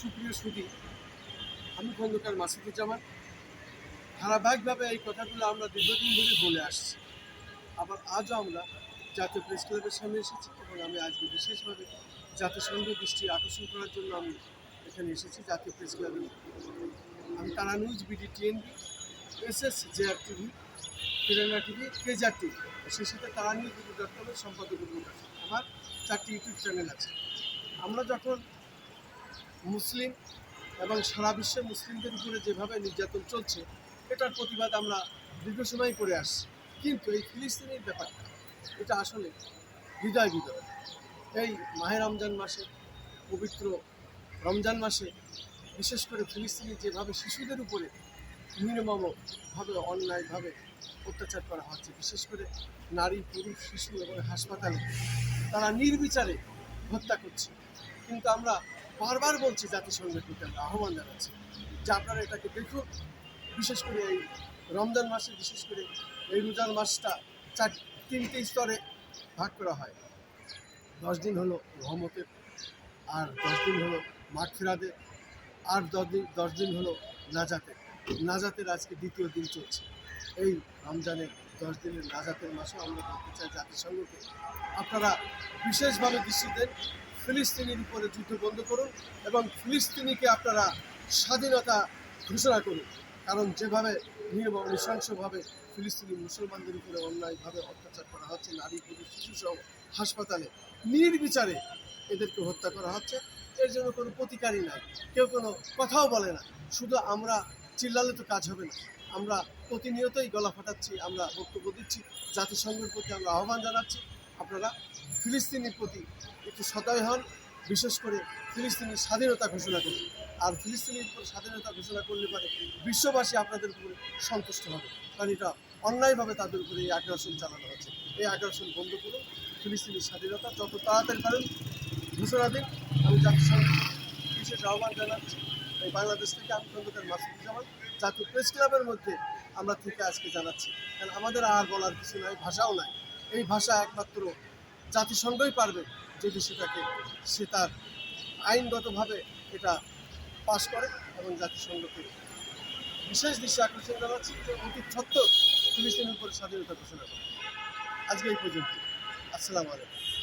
সুপ্রিয় সুদী আমি খন্দকার মাসুদুজ্জামান। ধারাবাহিকভাবে এই কথাগুলো আমরা দীর্ঘদিন ধরে বলে আসছি। আবার আজও আমরা জাতীয় প্রেস ক্লাবের সামনে এসেছি এবং আমি আজকে বিশেষভাবে জাতিসংঘ দৃষ্টি আকর্ষণ করার জন্য আমি এখানে এসেছি জাতীয় প্রেস ক্লাবে আমি তারা news BD TNB S S JR TV Prerona TV কেজার TV সেই সাথে তারা নিউজ বিডি ডট কমের সম্পাদক আমার চারটি ইউটিউব চ্যানেল আছে। আমরা যখন মুসলিম এবং সারা বিশ্বে মুসলিমদের উপরে যেভাবে নির্যাতন চলছে, এটার প্রতিবাদ আমরা দীর্ঘ সময় করে আসছি। কিন্তু এই ফিলিস্তিনের ব্যাপারটা, এটা আসলে হৃদয় বিদয় এই মাহে রমজান মাসে, পবিত্র রমজান মাসে বিশেষ করে ফিলিস্তিনি যেভাবে শিশুদের উপরে নির্মমভাবে, অন্যায়ভাবে অত্যাচার করা হচ্ছে, বিশেষ করে নারী, পুরুষ, শিশু এবং হাসপাতালে, তারা নির্বিচারে হত্যা করছে। কিন্তু আমরা বারবার বলছি জাতিসংঘের প্রতি আমরা আহ্বান জানাচ্ছি যে আপনারা এটাকে দেখুন বিশেষ করে এই রমজান মাসে, বিশেষ করে এই রোজার মাসটা চার, তিনটে স্তরে ভাগ করা হয়। দশ দিন হলো রহমতের, আর দশ দিন হলো মাঠ ফেরাদের, আর দশ দিন দশ দিন হলো নাজাতের। নাজাতের আজকে দ্বিতীয় দিন চলছে। এই রমজানের দশ দিনের নাজাতের মাসে আমরা বলতে চাই জাতিসংঘকে, আপনারা বিশেষভাবে দৃষ্টি দেন। ফিলিস্তিনির উপরে যুদ্ধ বন্ধ করুন এবং ফিলিস্তিনিকে আপনারা স্বাধীনতা ঘোষণা করুন। কারণ যেভাবে নির্মম নৃশংসভাবে ফিলিস্তিনি মুসলমানদের উপরে অন্যায়ভাবে অত্যাচার করা হচ্ছে, নারী, পুরুষ শিশু সহ হাসপাতালে, নির্বিচারে এদেরকে হত্যা করা হচ্ছে, এর জন্য কোনো প্রতিকারই নাই। কেউ কোনো কথাও বলে না। শুধু আমরা চিল্লালে তো কাজ হবে না। আমরা প্রতিনিয়তই গলা ফাটাচ্ছি, আমরা বক্তব্য দিচ্ছি, জাতিসংঘের প্রতি আমরা আহ্বান জানাচ্ছি। আপনারা ফিলিস্তিনির প্রতি একটু সদয় হন, বিশেষ করে ফিলিস্তিনের স্বাধীনতা ঘোষণা করুন। আর ফিলিস্তিনের উপর স্বাধীনতা ঘোষণা করলে পারে বিশ্ববাসী আপনাদের উপরে সন্তুষ্ট হবে। কারণ এটা অন্যায়ভাবে তাদের উপরে এই আগ্রাসন চালানো হচ্ছে। এই আগ্রাসন বন্ধ করুন, ফিলিস্তিনের স্বাধীনতা যত তাড়াতাড়ি পারেন ঘোষণা দিন। আমি জাতিসংঘ বিশেষ আহ্বান জানাচ্ছি, এই বাংলাদেশ থেকে আমি খন্দকার মাসুদুজ্জামান জাতীয় প্রেস ক্লাবের মধ্যে আমরা থেকে আজকে জানাচ্ছি। কারণ আমাদের আর বলার কিছু নাই, ভাষাও নাই। এই ভাষা একমাত্র জাতিসংঘই পারবে যদি সেটাকে সে তার আইনগতভাবে এটা পাশ করে এবং জাতিসংঘকে বিশেষ দৃশ্যে আকর্ষণ জানাচ্ছি যে অতি সত্ত্বেও ফিলিস্তিনের উপরে স্বাধীনতা ঘোষণা করে। আজকে এই পর্যন্ত আসসালামু আলাইকুম।